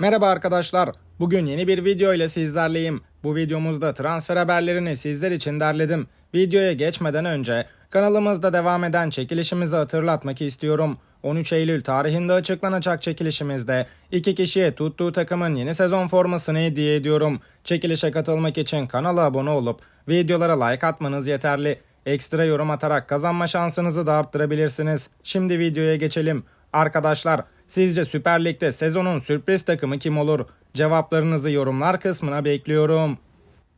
Merhaba arkadaşlar. Bugün yeni bir video ile sizlerleyim. Bu videomuzda transfer haberlerini sizler için derledim. Videoya geçmeden önce kanalımızda devam eden çekilişimizi hatırlatmak istiyorum. 13 Eylül tarihinde açıklanacak çekilişimizde iki kişiye tuttuğu takımın yeni sezon formasını hediye ediyorum. Çekilişe katılmak için kanala abone olup videolara like atmanız yeterli. Ekstra yorum atarak kazanma şansınızı da arttırabilirsiniz. Şimdi videoya geçelim. Arkadaşlar sizce Süper Lig'de sezonun sürpriz takımı kim olur? Cevaplarınızı yorumlar kısmına bekliyorum.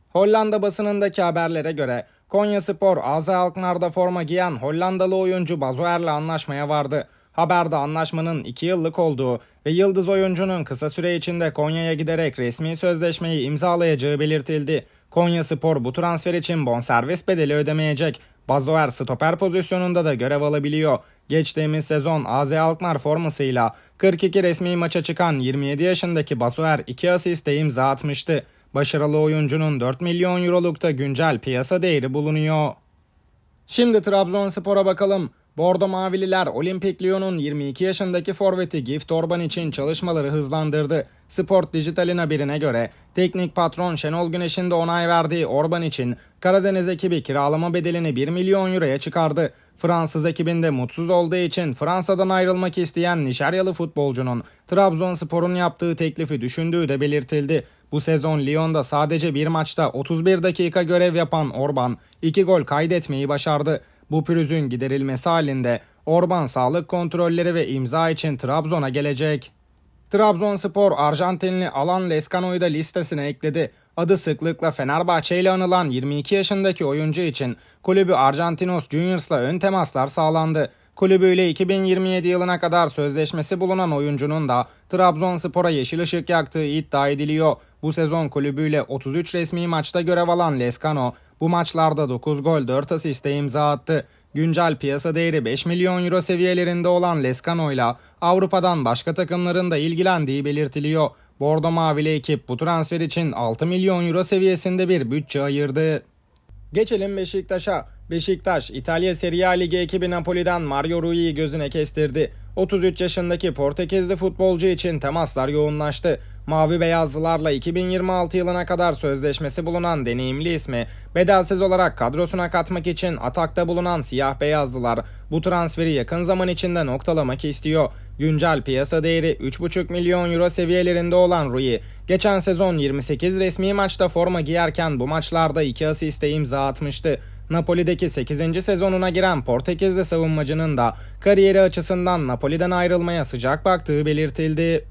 Hollanda basınındaki haberlere göre Konya Spor AZ Alkmaar'da forma giyen Hollandalı oyuncu Bazoer'le anlaşmaya vardı. Haberde anlaşmanın 2 yıllık olduğu ve yıldız oyuncunun kısa süre içinde Konya'ya giderek resmi sözleşmeyi imzalayacağı belirtildi. Konya Spor bu transfer için bonservis bedeli ödemeyecek. Bazoer stoper pozisyonunda da görev alabiliyor. Geçtiğimiz sezon AZ Alkmaar formasıyla 42 resmi maça çıkan 27 yaşındaki Bazoer 2 asiste imza atmıştı. Başarılı oyuncunun 4 milyon eurolukta güncel piyasa değeri bulunuyor. Şimdi Trabzonspor'a bakalım. Bordo Mavililer Olimpik Lyon'un 22 yaşındaki forveti Gift Orban için çalışmaları hızlandırdı. Sport Dijital'in haberine göre teknik patron Şenol Güneş'in de onay verdiği Orban için Karadeniz ekibi kiralama bedelini 1 milyon euroya çıkardı. Fransız ekibinde mutsuz olduğu için Fransa'dan ayrılmak isteyen Nişeryalı futbolcunun Trabzonspor'un yaptığı teklifi düşündüğü de belirtildi. Bu sezon Lyon'da sadece bir maçta 31 dakika görev yapan Orban 2 gol kaydetmeyi başardı. Bu pürüzün giderilmesi halinde Orban sağlık kontrolleri ve imza için Trabzon'a gelecek. Trabzonspor Arjantinli Alan Lescano'yu da listesine ekledi. Adı sıklıkla Fenerbahçe ile anılan 22 yaşındaki oyuncu için kulübü Argentinos Juniors'la ön temaslar sağlandı. Kulübüyle 2027 yılına kadar sözleşmesi bulunan oyuncunun da Trabzonspor'a yeşil ışık yaktığı iddia ediliyor. Bu sezon kulübüyle 33 resmi maçta görev alan Lescano bu maçlarda 9 gol 4 asiste imza attı. Güncel piyasa değeri 5 milyon euro seviyelerinde olan Lescano ile Avrupa'dan başka takımların da ilgilendiği belirtiliyor. Bordo Mavili ekip bu transfer için 6 milyon euro seviyesinde bir bütçe ayırdı. Geçelim Beşiktaş'a. Beşiktaş, İtalya Serie A Ligi ekibi Napoli'den Mario Rui'yi gözüne kestirdi. 33 yaşındaki Portekizli futbolcu için temaslar yoğunlaştı. Mavi Beyazlılarla 2026 yılına kadar sözleşmesi bulunan deneyimli ismi bedelsiz olarak kadrosuna katmak için atakta bulunan Siyah Beyazlılar bu transferi yakın zaman içinde noktalamak istiyor. Güncel piyasa değeri 3,5 milyon euro seviyelerinde olan Rui, geçen sezon 28 resmi maçta forma giyerken bu maçlarda 2 asiste imza atmıştı. Napoli'deki 8. sezonuna giren Portekizli savunmacının da kariyeri açısından Napoli'den ayrılmaya sıcak baktığı belirtildi.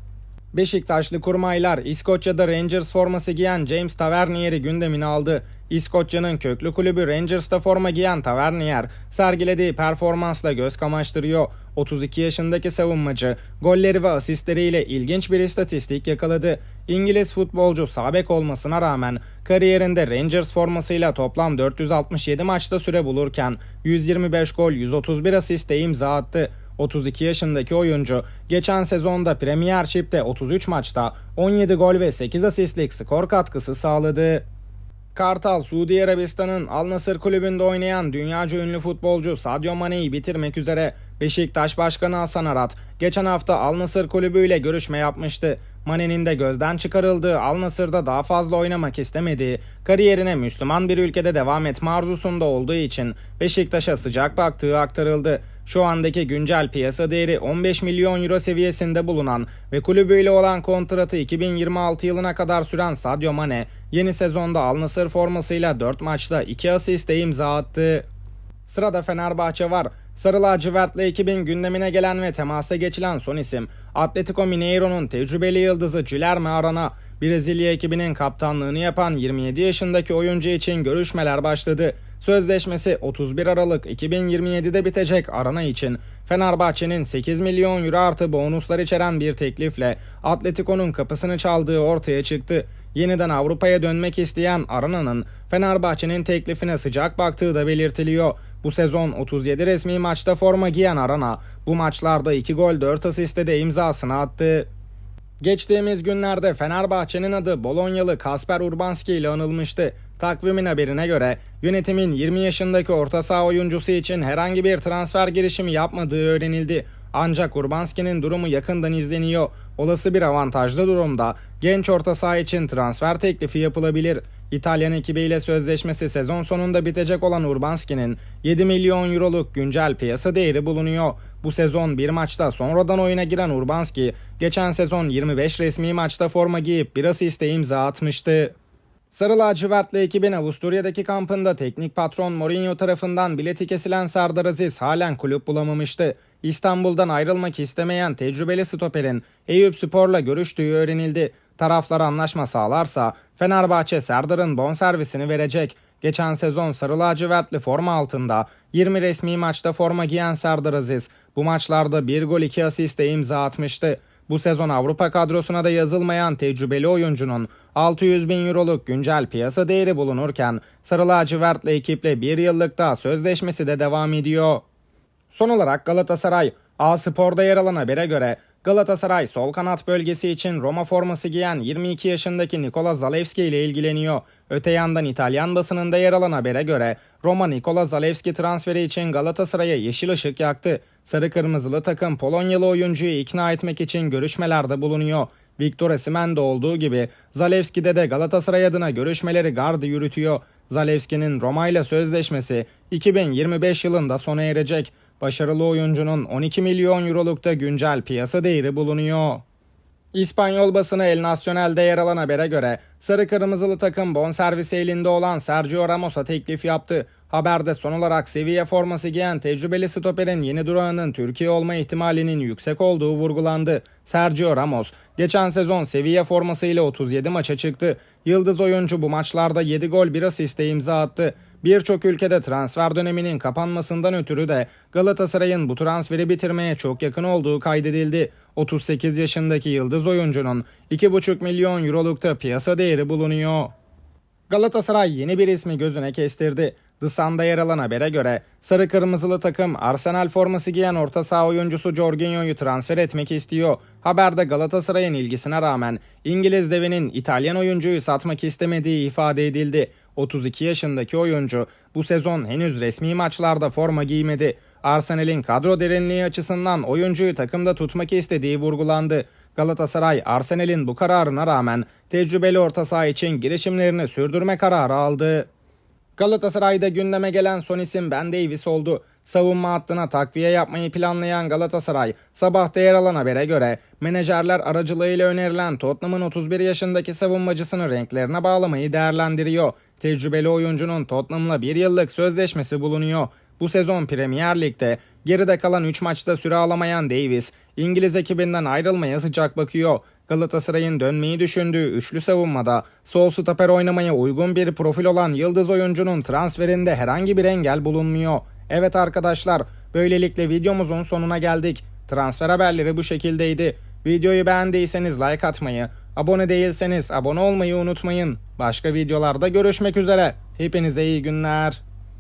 Beşiktaşlı kurmaylar İskoçya'da Rangers forması giyen James Tavernier'i gündemine aldı. İskoçya'nın köklü kulübü Rangers'ta forma giyen Tavernier sergilediği performansla göz kamaştırıyor. 32 yaşındaki savunmacı golleri ve asistleriyle ilginç bir istatistik yakaladı. İngiliz futbolcu sabek olmasına rağmen kariyerinde Rangers formasıyla toplam 467 maçta süre bulurken 125 gol 131 asiste imza attı. 32 yaşındaki oyuncu geçen sezonda Premiership'te 33 maçta 17 gol ve 8 asistlik skor katkısı sağladı. Kartal, Suudi Arabistan'ın Al Nassr kulübünde oynayan dünyaca ünlü futbolcu Sadio Mane'yi bitirmek üzere Beşiktaş Başkanı Hasan Arat geçen hafta Al Nassr kulübüyle görüşme yapmıştı. Mane'nin de gözden çıkarıldığı Al Nassr'da daha fazla oynamak istemediği, kariyerine Müslüman bir ülkede devam etme arzusunda olduğu için Beşiktaş'a sıcak baktığı aktarıldı. Şu andaki güncel piyasa değeri 15 milyon euro seviyesinde bulunan ve kulübüyle olan kontratı 2026 yılına kadar süren Sadio Mane, yeni sezonda Al formasıyla 4 maçta 2 asiste imza attı. Sırada Fenerbahçe var. Sarı lacivertli ekibin gündemine gelen ve temasa geçilen son isim Atletico Mineiro'nun tecrübeli yıldızı Guilherme Arana. Brezilya ekibinin kaptanlığını yapan 27 yaşındaki oyuncu için görüşmeler başladı. Sözleşmesi 31 Aralık 2027'de bitecek Arana için Fenerbahçe'nin 8 milyon euro artı bonuslar içeren bir teklifle Atletico'nun kapısını çaldığı ortaya çıktı. Yeniden Avrupa'ya dönmek isteyen Arana'nın Fenerbahçe'nin teklifine sıcak baktığı da belirtiliyor. Bu sezon 37 resmi maçta forma giyen Arana bu maçlarda 2 gol 4 asiste de imzasını attı. Geçtiğimiz günlerde Fenerbahçe'nin adı Bolonyalı Kasper Urbanski ile anılmıştı. Takvimin haberine göre yönetimin 20 yaşındaki orta saha oyuncusu için herhangi bir transfer girişimi yapmadığı öğrenildi. Ancak Urbanski'nin durumu yakından izleniyor. Olası bir avantajlı durumda genç orta saha için transfer teklifi yapılabilir. İtalyan ekibiyle sözleşmesi sezon sonunda bitecek olan Urbanski'nin 7 milyon euroluk güncel piyasa değeri bulunuyor. Bu sezon bir maçta sonradan oyuna giren Urbanski, geçen sezon 25 resmi maçta forma giyip bir asiste imza atmıştı. Sarı lacivertli ekibin Avusturya'daki kampında teknik patron Mourinho tarafından bileti kesilen Serdar Aziz halen kulüp bulamamıştı. İstanbul'dan ayrılmak istemeyen tecrübeli stoperin Eyüp Spor'la görüştüğü öğrenildi. Taraflar anlaşma sağlarsa Fenerbahçe Serdar'ın bonservisini verecek. Geçen sezon sarı lacivertli forma altında 20 resmi maçta forma giyen Serdar Aziz bu maçlarda 1 gol 2 asiste imza atmıştı. Bu sezon Avrupa kadrosuna da yazılmayan tecrübeli oyuncunun 600 bin euroluk güncel piyasa değeri bulunurken Sarı lacivertli ekiple bir yıllık da sözleşmesi de devam ediyor. Son olarak Galatasaray, A Spor'da yer alan habere göre Galatasaray sol kanat bölgesi için Roma forması giyen 22 yaşındaki Nikola Zalewski ile ilgileniyor. Öte yandan İtalyan basınında yer alan habere göre Roma Nikola Zalewski transferi için Galatasaray'a yeşil ışık yaktı. Sarı kırmızılı takım Polonyalı oyuncuyu ikna etmek için görüşmelerde bulunuyor. Victor Osimhen'de olduğu gibi Zalewski'de de Galatasaray adına görüşmeleri gardı yürütüyor. Zalewski'nin Roma ile sözleşmesi 2025 yılında sona erecek. Başarılı oyuncunun 12 milyon eurolukta güncel piyasa değeri bulunuyor. İspanyol basını El Nacional'de yer alan habere göre sarı kırmızılı takım bonservisi elinde olan Sergio Ramos'a teklif yaptı. Haberde son olarak Sevilla forması giyen tecrübeli stoperin yeni durağının Türkiye olma ihtimalinin yüksek olduğu vurgulandı. Sergio Ramos geçen sezon Sevilla formasıyla 37 maça çıktı. Yıldız oyuncu bu maçlarda 7 gol 1 asiste imza attı. Birçok ülkede transfer döneminin kapanmasından ötürü de Galatasaray'ın bu transferi bitirmeye çok yakın olduğu kaydedildi. 38 yaşındaki yıldız oyuncunun 2,5 milyon eurolukta piyasa değeri bulunuyor. Galatasaray yeni bir ismi gözüne kestirdi. The Sun'da yer alan habere göre sarı kırmızılı takım Arsenal forması giyen orta saha oyuncusu Jorginho'yu transfer etmek istiyor. Haberde Galatasaray'ın ilgisine rağmen İngiliz devinin İtalyan oyuncuyu satmak istemediği ifade edildi. 32 yaşındaki oyuncu bu sezon henüz resmi maçlarda forma giymedi. Arsenal'in kadro derinliği açısından oyuncuyu takımda tutmak istediği vurgulandı. Galatasaray, Arsenal'in bu kararına rağmen tecrübeli orta saha için girişimlerini sürdürme kararı aldı. Galatasaray'da gündeme gelen son isim Ben Davis oldu. Savunma hattına takviye yapmayı planlayan Galatasaray, sabahta yer alan habere göre menajerler aracılığıyla önerilen Tottenham'ın 31 yaşındaki savunmacısını renklerine bağlamayı değerlendiriyor. Tecrübeli oyuncunun Tottenham'la bir yıllık sözleşmesi bulunuyor. Bu sezon Premier Lig'de geride kalan 3 maçta süre alamayan Davis, İngiliz ekibinden ayrılmaya sıcak bakıyor. Galatasaray'ın dönmeyi düşündüğü üçlü savunmada sol stoper oynamaya uygun bir profil olan yıldız oyuncunun transferinde herhangi bir engel bulunmuyor. Evet arkadaşlar, böylelikle videomuzun sonuna geldik. Transfer haberleri bu şekildeydi. Videoyu beğendiyseniz like atmayı, abone değilseniz abone olmayı unutmayın. Başka videolarda görüşmek üzere. Hepinize iyi günler.